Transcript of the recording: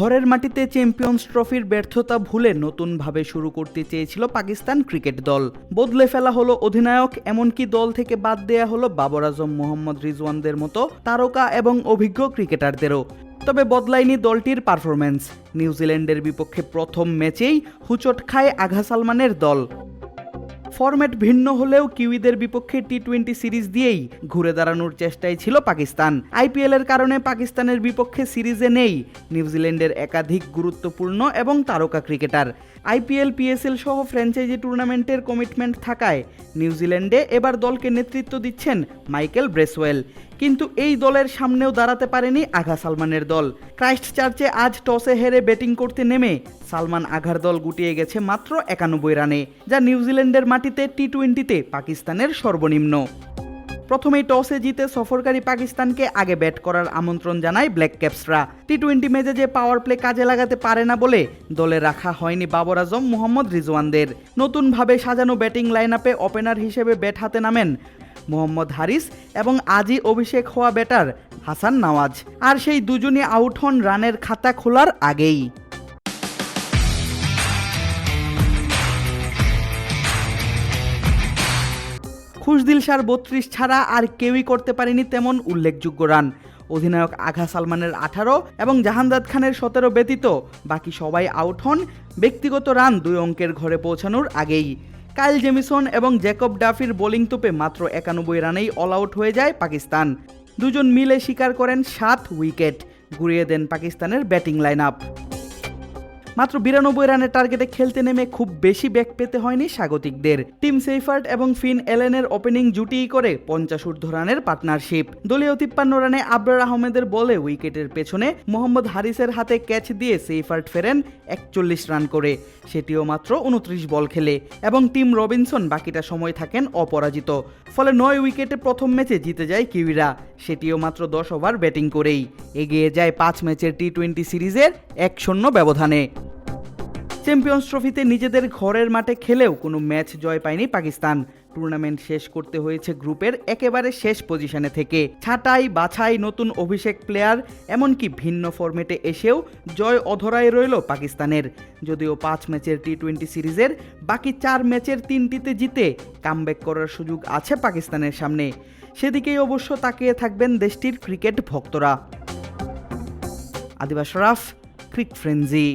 ঘরের মাটিতে চ্যাম্পিয়ন্স ট্রফির ব্যর্থতা ভুলে নতুনভাবে শুরু করতে চেয়েছিল পাকিস্তান ক্রিকেট দল। বদলে ফেলা হলো অধিনায়ক, এমনকি দল থেকে বাদ দেয়া হলো বাবর আজম, মোহাম্মদ রিজওয়ানদের মতো তারকা এবং অভিজ্ঞ ক্রিকেটারদেরও। তবে বদলায়নি দলটির পারফরম্যান্স। নিউজিল্যান্ডের বিপক্ষে প্রথম ম্যাচেই হুচট খায় আঘা সালমানের দল। ফরম্যাট ভিন্ন হলেও কিউইদের বিপক্ষে টি টোয়েন্টি সিরিজ দিয়েই ঘুরে দাঁড়ানোর চেষ্টায় ছিল পাকিস্তান। আইপিএল এর কারণে পাকিস্তানের বিপক্ষে সিরিজে নেই নিউজিল্যান্ডের একাধিক গুরুত্বপূর্ণ এবং তারকা ক্রিকেটার। আইপিএল পিএসএল সহ ফ্র্যাঞ্চাইজি টুর্নামেন্টের কমিটমেন্ট থাকায় নিউজিল্যান্ডে এবার দলকে নেতৃত্ব দিচ্ছেন মাইকেল ব্রেসওয়েল। কিন্তু এই দলের সামনেও দাঁড়াতে পারেনি আঘা সালমানের দল। ক্রাইস্ট চার্চে আজ টসে হেরে ব্যাটিং করতে নেমে সালমান আঘার দল গুটিয়ে গেছে মাত্র একানব্বই রানে, যা নিউজিল্যান্ডের মাটিতে টি টোয়েন্টিতে পাকিস্তানের সর্বনিম্ন। প্রথমেই টসে জিতে সফরকারী পাকিস্তানকে আগে ব্যাট করার আমন্ত্রণ জানায় ব্ল্যাক ক্যাপসরা। টি টোয়েন্টি ম্যাচে যে পাওয়ার প্লে কাজে লাগাতে পারে না বলে দলে রাখা হয়নি বাবর আজম, মোহাম্মদ রিজওয়ানদের। নতুনভাবে সাজানো ব্যাটিং লাইন আপে ওপেনার হিসেবে ব্যাট হাতে নামেন মোহাম্মদ হারিস এবং আজই অভিষেক হওয়া ব্যাটার হাসান নওয়াজ। আর সেই দুজনই আউট হন রানের খাতা খোলার আগেই। খুশদিল সার বত্রিশ ছাড়া আর কেউই করতে পারেনি তেমন উল্লেখযোগ্য রান। অধিনায়ক আঘা সালমানের আঠারো এবং জাহানদাদ খানের সতেরো ব্যতীত বাকি সবাই আউট হন ব্যক্তিগত রান দুই অঙ্কের ঘরে পৌঁছানোর আগেই। কাইল জেমিসন এবং জ্যাকব ডাফির বোলিং তোপে মাত্র একানব্বই রানেই অল আউট হয়ে যায় পাকিস্তান। দুজন মিলে শিকার করেন সাত উইকেট, ঘুরিয়ে দেন পাকিস্তানের ব্যাটিং লাইন আপ মাত্র বিরানব্বই রানের টার্গেটে খেলতে নেমে খুব বেশি ব্যাক পেতে হয়নি স্বাগতিকদের। টিম সেইফার্ট এবং ফিন এলেনের ওপেনিং জুটিই করে পঞ্চাশ ঊর্ধ্ব রানের পার্টনারশিপ দলীয় তিপ্পান্ন রানে আবরার আহমেদের বলে উইকেটের পেছনে মোহাম্মদ হারিসের হাতে ক্যাচ দিয়ে সেইফার্ট ফেরেন একচল্লিশ রান করে। সেটিও মাত্র উনত্রিশ বল খেলে এবং টিম রবিনসন বাকিটা সময় থাকেন অপরাজিত। ফলে নয় উইকেটে প্রথম ম্যাচে জিতে যায় কিউইরা। সেটিও মাত্র দশ ওভার ব্যাটিং করেই। এগিয়ে যায় পাঁচ ম্যাচের টি টোয়েন্টি সিরিজের এক শূন্য ব্যবধানে। চ্যাম্পিয়ন্স ট্রফিতে নিজেদের ঘরের মাঠে খেলেও কোনো ম্যাচ জয় পায়নি পাকিস্তান। টুর্নামেন্ট শেষ করতে হয়েছে গ্রুপের একেবারে শেষ পজিশনে থেকে। ছাঁটাই বাছাই নতুন অভিষেক প্লেয়ার এমনকি ভিন্ন ফরম্যাটে এসেও জয় অধরায় রইল পাকিস্তানের। যদিও পাঁচ ম্যাচের টি টোয়েন্টি সিরিজের বাকি চার ম্যাচের তিনটিতে জিতে কামব্যাক করার সুযোগ আছে পাকিস্তানের সামনে। সেদিকেই অবশ্য তাকিয়ে থাকবেন দেশটির ক্রিকেট ভক্তরা। আদিবাস রাফ ক্রিক ফ্রেন্জি